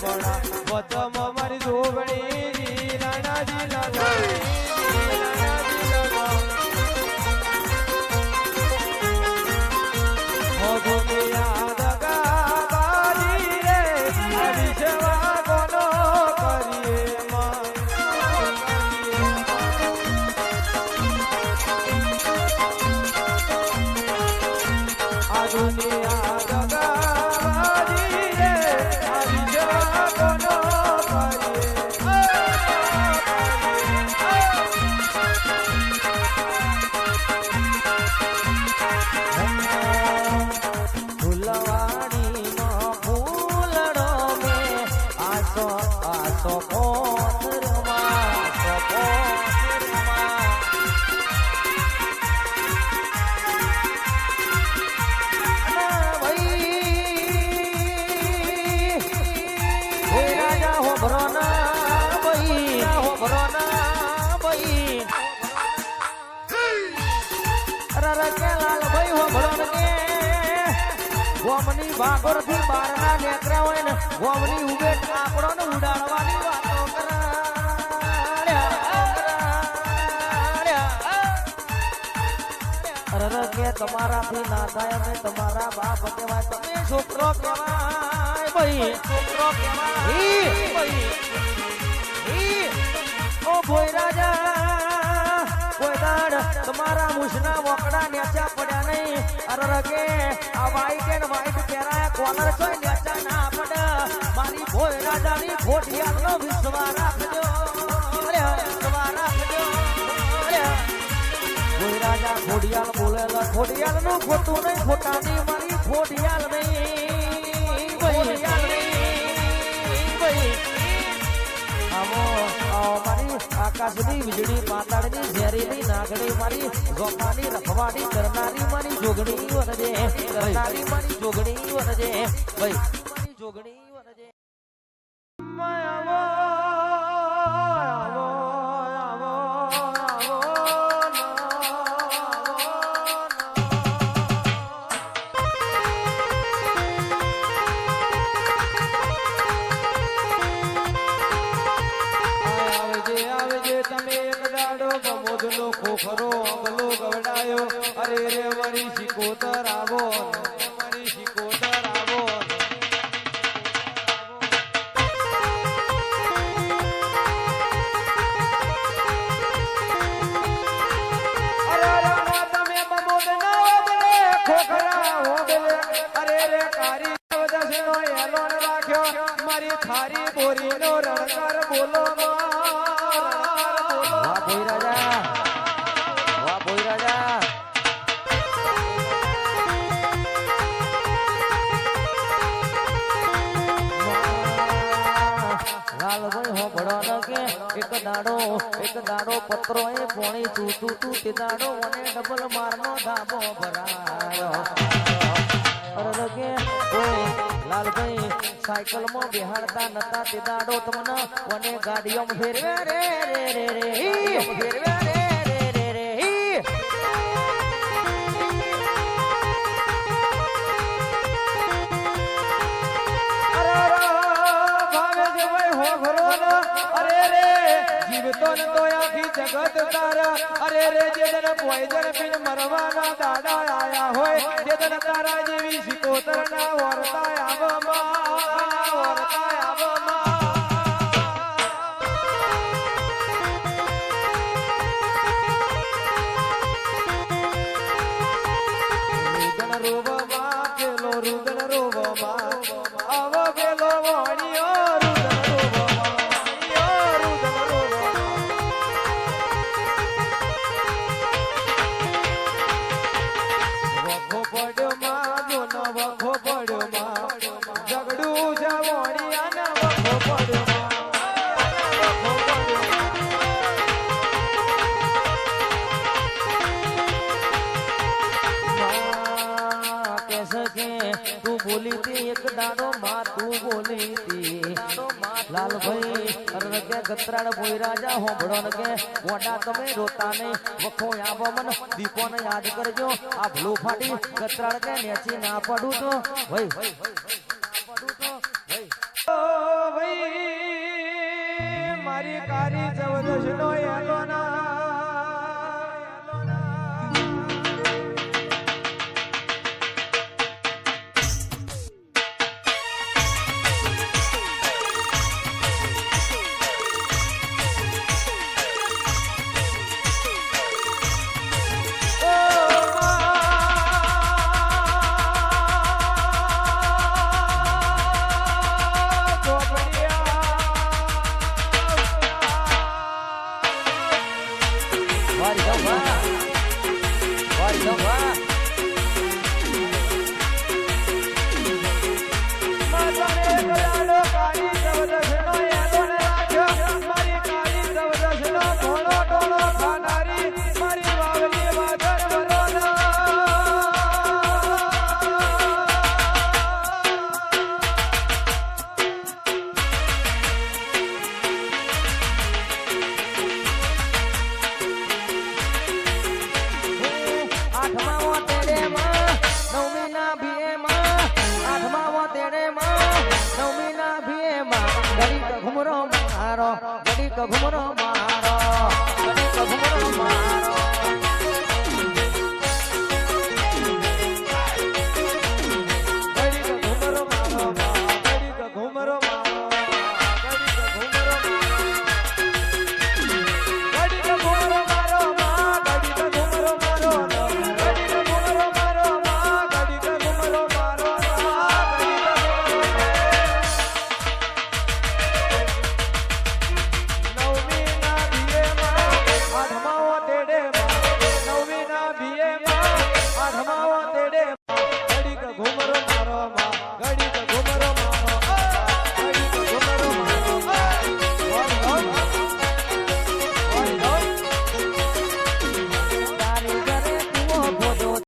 જપણા વચમ મારી જોગણી ભાગોરથી બાર ના નેકરા હોય ને ગોમની ઉભે આપણો ને ઉડાડવાની વાતો અરે કે તમારાથી ના થાય અમે તમારા બાપ કહેવાય તમે છોકરો કહેવાય ભાઈ. છોકરો કહેવાય. ભાઈ ઓ રાજા કોઈ દાડ તમારા મુસના વકડા નેચા પડ્યા નહીં અરે કે આ વાઈટ એન્ડ વાઈટ પહેરાયા કોલર છે નેચા ના કોઈ રાજા ખોડિયાલ બોલેલા ખોડિયાલનું ખોટું નહીં, ખોટાની મારી ખોડિયાલ નહીં. આવો આવો મારી વીજળી, પાતાળની ઝેરીની નાગણી મારી, ગોપાની રખવાડી કરનારી મારી જોગણી વરજે કરનારી મારી જોગણી વરજે ભાઈ જોગણી આવો આવો બમોદનો અગલો ગવડાયો, અરે રે મારી શિકોતર આવો મારી શિકોતર આવો અરે રામા, તમે બમોદના ઓબલે બોલો ઓબલે અરે એક દાડો એક દાડો પત્રો એ પોણી ચૂતું તું, તે દાડો મને ડબલ મારનો ધાબો ભરાયો. કે ઓય લાલભાઈ સાયકલમાં બિહાડતા નતા, તે દાડો તમને, મને ગાડીઓ ફેરવે રે રે રે રે. રે પીને મરવાના દાડા આયા હોય જે તને તારા બોલી તી એક દાડો માં તું બોલી તી લાલભાઈ અરે કે ગતરાડ ભોઈ રાજા, હોંભળો ને કે મોટા તમે રોતા નહીં. વખો આવો મન દીપો ને યાદ કરજો. આ ભૂલું ફાટી ગતરાડ કે નેચી ના પડું તો. ભાઈ ঘুমরো